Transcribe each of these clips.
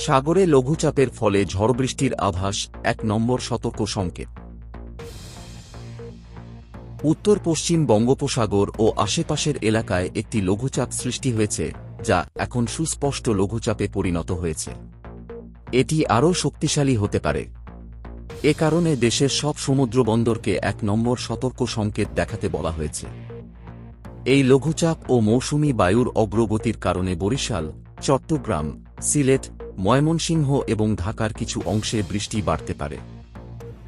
সাগরে লঘুচাপের ফলে ঝড়বৃষ্টির আভাস, এক নম্বর সতর্ক সংকেত। উত্তর পশ্চিম বঙ্গোপসাগর ও আশেপাশের এলাকায় একটি লঘুচাপ সৃষ্টি হয়েছে, যা এখন সুস্পষ্ট লঘুচাপে পরিণত হয়েছে। এটি আরও শক্তিশালী হতে পারে। এ কারণে দেশের সব সমুদ্রবন্দরকে এক নম্বর সতর্ক সংকেত দেখাতে বলা হয়েছে। এই লঘুচাপ ও মৌসুমি বায়ুর অগ্রগতির কারণে বরিশাল, চট্টগ্রাম সিলেট, ময়মনসিংহ এবং ঢাকার কিছু অংশে বৃষ্টি বাড়তে পারে।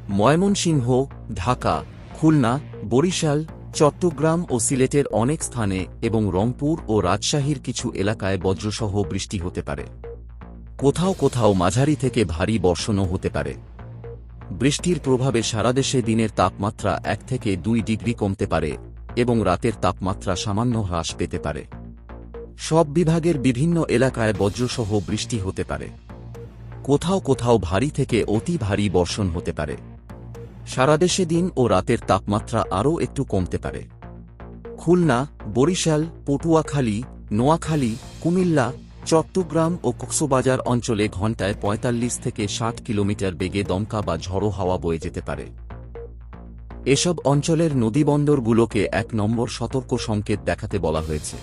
ময়মনসিংহ, ঢাকা, খুলনা, বরিশাল, চট্টগ্রাম ও সিলেটের অনেক স্থানে এবং রংপুর ও রাজশাহীর কিছু এলাকায় বজ্রসহ বৃষ্টি হতে পারে। কোথাও কোথাও মাঝারি থেকে ভারী বর্ষণও হতে পারে। বৃষ্টির প্রভাবে সারা দেশে দিনের তাপমাত্রা এক থেকে দুই ডিগ্রি কমতে পারে এবং রাতের তাপমাত্রা সামান্য হ্রাস পেতে পারে। সব বিভাগের বিভিন্ন এলাকায় বজ্রসহ বৃষ্টি হতে পারে। কোথাও কোথাও ভারী থেকে অতি ভারী বর্ষণ হতে পারে। সারাদেশে দিন ও রাতের তাপমাত্রা আরও একটু কমতে পারে। খুলনা, বরিশাল, পটুয়াখালী, নোয়াখালী, কুমিল্লা, চট্টগ্রাম ও কক্সবাজার অঞ্চলে ঘণ্টায় ৪৫ থেকে ষাট কিলোমিটার বেগে দমকা বা ঝড়ো হাওয়া বয়ে যেতে পারে। এসব অঞ্চলের নদীবন্দরগুলোকে এক নম্বর সতর্ক সংকেত দেখাতে বলা হয়েছে।